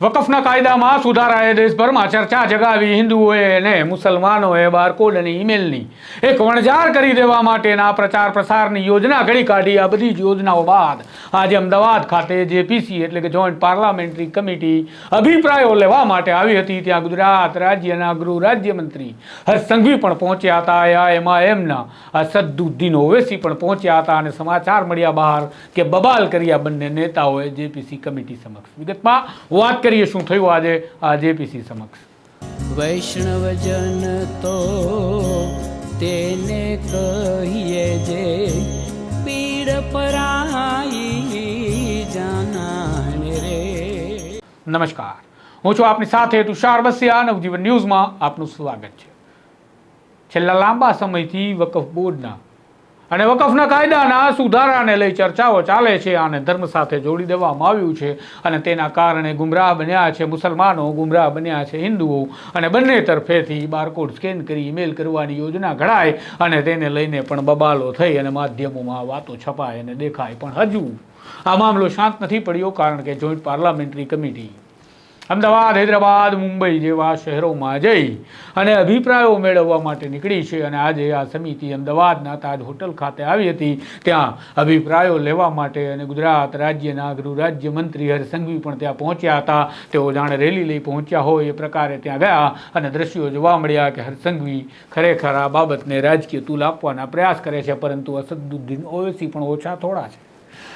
વકફના કાયદામાં સુધારાએ દેશભરમાં ચર્ચા જગાવી હિન્દુઓએ અને મુસલમાનોએ બારકોડ અને ઈમેલની એક વણઝાર કરી દેવા માટેના પ્રચાર પ્રસારની યોજના ઘડી કાઢી. આ બધી જ યોજનાઓ બાદ આજે અમદાવાદ ખાતે જેપીસી એટલે કે જોઈન્ટ પાર્લામેન્ટરી કમિટી અભિપ્રાયો લેવા માટે આવી હતી. ત્યાં ગુજરાત રાજ્યના ગૃહ રાજ્યમંત્રી હર્ષ સંઘવી પણ પહોંચ્યા હતા. એમાં એમના અસદુદ્દીન ઓવેસી પણ પહોંચ્યા હતા અને સમાચાર મળ્યા બહાર કે બબાલ કર્યા બંને નેતાઓએ જેપીસી કમિટી સમક્ષ. વિગતમાં વાત કરીએ શું થયું આજે આ જેપીસી સમક્ષ? વૈષ્ણવજન તો તેને કહીએ જે પીડ પરાઈ જાનાને રે. નમસ્કાર. હું છું આપની સાથે તુષાર બસિયા નવજીવન ન્યૂઝમાં આપનું સ્વાગત છે. છેલ્લા લાંબા સમયથી વકફ બોર્ડના અને વકફના કાયદાના સુધારાને લઈ ચર્ચાઓ ચાલે છે આને ધર્મ સાથે જોડી દેવામાં આવ્યું છે અને તેના કારણે ગુમરાહ બન્યા છે, મુસલમાનો ગુમરાહ બન્યા છે, હિન્દુઓ અને બંને તરફેથી બારકોડ સ્કેન કરી ઈમેલ કરવાની યોજના ઘડાય અને તેને લઈને પણ બબાલો થઈ અને માધ્યમોમાં વાતો છપાય અને દેખાય. પણ હજુ આ મામલો શાંત નથી પડ્યો કારણ કે joint parliamentary committee Ahmedabad, Hyderabad, Mumbai જેવા શહેરોમાં જઈ અને અભિપ્રાયો મેળવવા માટે નીકળી છે અને આજે આ સમિતિ અમદાવાદના તાજ હોટલ ખાતે આવી હતી. ત્યાં અભિપ્રાયો લેવા માટે અને ગુજરાત રાજ્યના ગૃહ રાજ્યમંત્રી હરસંઘવી પણ ત્યાં પહોંચ્યા હતા. તેઓ જાણે રેલી લઈ પહોંચ્યા હોય એ પ્રકારે ત્યાં ગયા અને દ્રશ્યો જોવા મળ્યા કે હરસંઘવી ખરેખર આ બાબતને રાજકીય તુલ આપવાના પ્રયાસ કરે છે, પરંતુ અસદુદ્દીન ઓવેસી પણ ઓછા થોડા છે.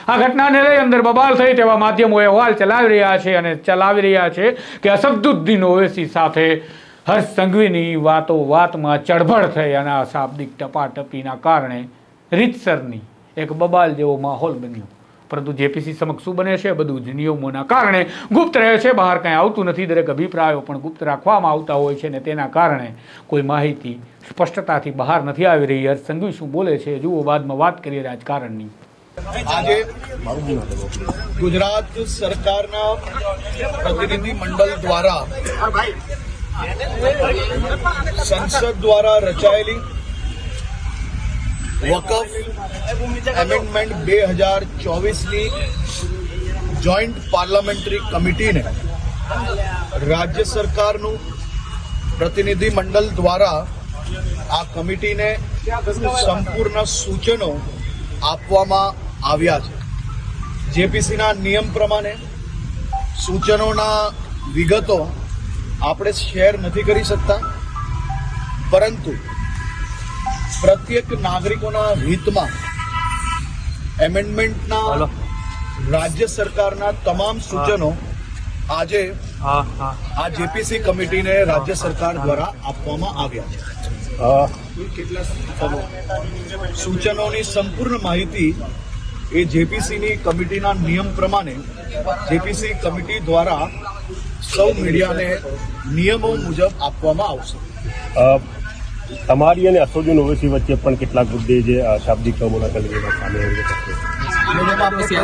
આ ઘટનાને લઈ અંદર બબાલ થઈ તેવા માધ્યમો અહેવાલ ચલાવી રહ્યા છે અને ચલાવી રહ્યા છે કે અસદુદ્દીન ઓવેસી સાથે હર્ષ સંઘવીની વાતો વાતમાં ચળભળ થઈ અને આ શાબ્દિક ટપાટપીના કારણે રીતસરની એક બબાલ જેવો માહોલ બન્યો. પરંતુ જેપીસી સમક્ષ શું બને છે? બધું જ નિયમોના કારણે ગુપ્ત રહે છે. બહાર કંઈ આવતું નથી. દરેક અભિપ્રાયો પણ ગુપ્ત રાખવામાં આવતા હોય છે ને તેના કારણે કોઈ માહિતી સ્પષ્ટતાથી બહાર નથી આવી રહી. હર્ષ સંઘવી શું બોલે છે? જુઓ, બાદમાં વાત કરીએ રાજકારણની. આજે ગુજરાત સરકારના પ્રતિનિધિ મંડળ દ્વારા સંસદ દ્વારા રચાયેલી વકફ એમેન્ડમેન્ટ બે હજાર ચોવીસની જોઈન્ટ પાર્લામેન્ટરી કમિટીને રાજ્ય સરકારનું પ્રતિનિધિ મંડળ દ્વારા આ કમિટીને સંપૂર્ણ સૂચનો આપવામાં આવ્યા છે. જેપીસીના નિયમ પ્રમાણે સૂચનોના વિગતો આપણે શેર નથી કરી શકતા. પરંતુ પ્રત્યેક નાગરિકોના હિતમાં એમેન્ડમેન્ટના રાજ્ય સરકારના તમામ સૂચનો આજે આ જેપીસી કમિટીને રાજ્ય સરકાર દ્વારા આપવામાં આવ્યા છે. સૂચનોની સંપૂર્ણ માહિતી એ જેપીસીની કમિટીના નિયમ પ્રમાણે જેપીસી કમિટી દ્વારા સૌ મીડિયાને નિયમો મુજબ આપવામાં આવશે. તમારી અને અસોદીન ઓવેસી વચ્ચે પણ કેટલાક મુદ્દે જે શાબ્દિક મુલાકાત સામે છે.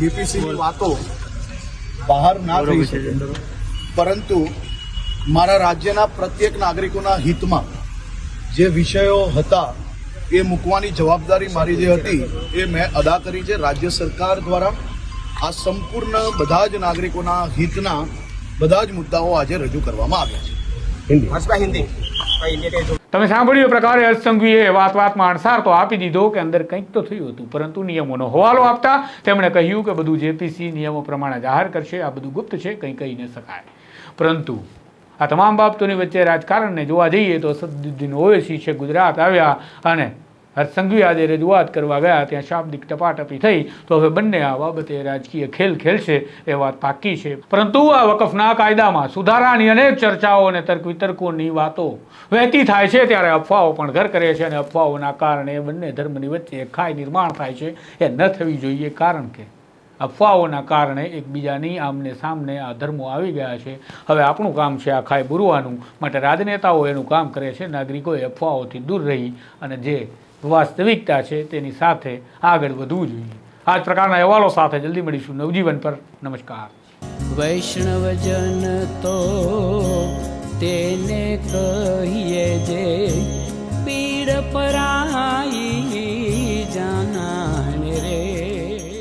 જેપીસીની વાતો બહાર ના થઈ શકે. પરંતુ મારા રાજ્યના પ્રત્યેક નાગરિકોના હિતમાં જે વિષયો હતા એ મૂકવાની જવાબદારી મારી જે હતી એ મેં અદા કરી છે. રાજ્ય સરકાર દ્વારા આ સંપૂર્ણ બધા જ નાગરિકોના હિતના બધા જ મુદ્દાઓ આજે રજૂ કરવામાં આવ્યા છે. તમે સાંભળ્યું પ્રકારે હર્ષ સંઘવીએ વાત વાતમાં અણસાર તો આપી દીધો કે અંદર કંઈક તો થયું હતું પરંતુ નિયમોનો હવાલો આપતા તેમણે કહ્યું કે બધું જેપીસી નિયમો પ્રમાણે જાહેર કરશે આ બધું ગુપ્ત છે કંઈ કહી ન શકાય. પરંતુ આ તમામ બાબતોની વચ્ચે રાજકારણને જોવા જઈએ તો સદુદ્દીન ઓવેસી છે ગુજરાત આવ્યા અને હર્ષ સંઘવી આજે રજૂઆત કરવા ગયા. ત્યાં શાબ્દિક ટપાટપી થઈ. તો હવે બંને આ બાબતે રાજકીય ખેલ ખેલશે એ વાત પાકી છે. પરંતુ આ વકફના કાયદામાં સુધારાની અનેક ચર્ચાઓ અને તર્ક વિતર્કોની વાતો વહેતી થાય છે. ત્યારે અફવાઓ પણ ઘર કરે છે અને અફવાઓના કારણે બંને ધર્મની વચ્ચે ખાય નિર્માણ થાય છે. એ ન થવી જોઈએ. કારણ કે અફવાઓના કારણે એકબીજાની આમને સામને આ ધર્મો આવી ગયા છે. હવે આપણું કામ છે આ ખાય બુરવાનું. માટે રાજનેતાઓ એનું કામ કરે છે. નાગરિકોએ અફવાઓથી દૂર રહી અને જે વાસ્તવિકતા છે તેની સાથે આગળ વધવું જોઈએ. આ જ પ્રકારના અહેવાલો સાથે જલ્દી મળીશું નવજીવન પર. નમસ્કાર. વૈષ્ણવજન તો તેને કહીએ જે